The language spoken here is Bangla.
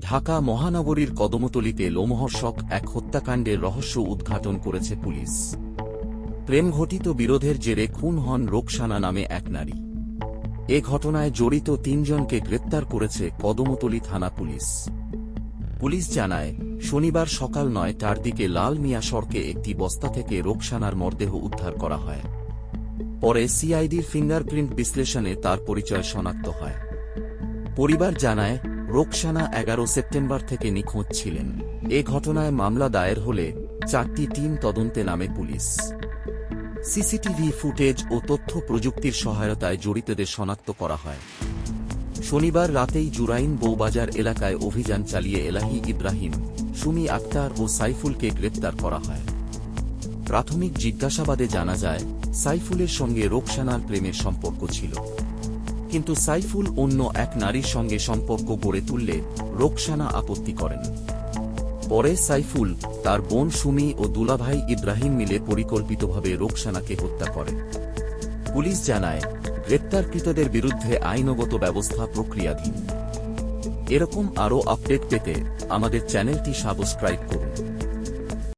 ঢাকা মহানগরীর কদমতলিতে লোমহর্ষক এক হত্যাকাণ্ডের রহস্য উদ্ঘাটন করেছে পুলিশ। প্রেমঘটিত বিরোধের জেরে খুন হন রোকসানা নামে এক নারী। এ ঘটনায় জড়িত তিনজনকে গ্রেপ্তার করেছে কদমতলি থানা পুলিশ। পুলিশ জানায়, শনিবার সকাল নয়টার দিকে লাল মিয়া সড়কে একটি বস্তা থেকে রোকসানার মরদেহ উদ্ধার করা হয়। পরে সিআইডির ফিঙ্গারপ্রিন্ট বিশ্লেষণে তার পরিচয় শনাক্ত হয়। পরিবার জানায় রোকসানা এগারো সেপ্টেম্বর থেকে নিখোঁজ ছিলেন। এ ঘটনায় মামলা দায়ের হলে চারটি টিম তদন্তে নামে পুলিশ। সিসিটিভি ফুটেজ ও তথ্য প্রযুক্তির সহায়তায় জড়িতদের শনাক্ত করা হয়। শনিবার রাতেই জুরাইন বৌবাজার এলাকায় অভিযান চালিয়ে এলাহি ইব্রাহিম, সুমি আক্তার ও সাইফুলকে গ্রেপ্তার করা হয়। প্রাথমিক জিজ্ঞাসাবাদে জানা যায়, সাইফুলের সঙ্গে রোকসানার প্রেমের সম্পর্ক ছিল। কিন্তু সাইফুল অন্য এক নারীর সঙ্গে সম্পর্ক গড়ে তুললে রোকসানা আপত্তি করেন। পরে সাইফুল তার বোন সুমি ও দুলাভাই ইব্রাহিম মিলে পরিকল্পিতভাবে রোকসানাকে হত্যা করে। পুলিশ জানায়, গ্রেপ্তারকৃতদের বিরুদ্ধে আইনগত ব্যবস্থা প্রক্রিয়াধীন। এরকম আরও আপডেট পেতে আমাদের চ্যানেলটি সাবস্ক্রাইব করুন।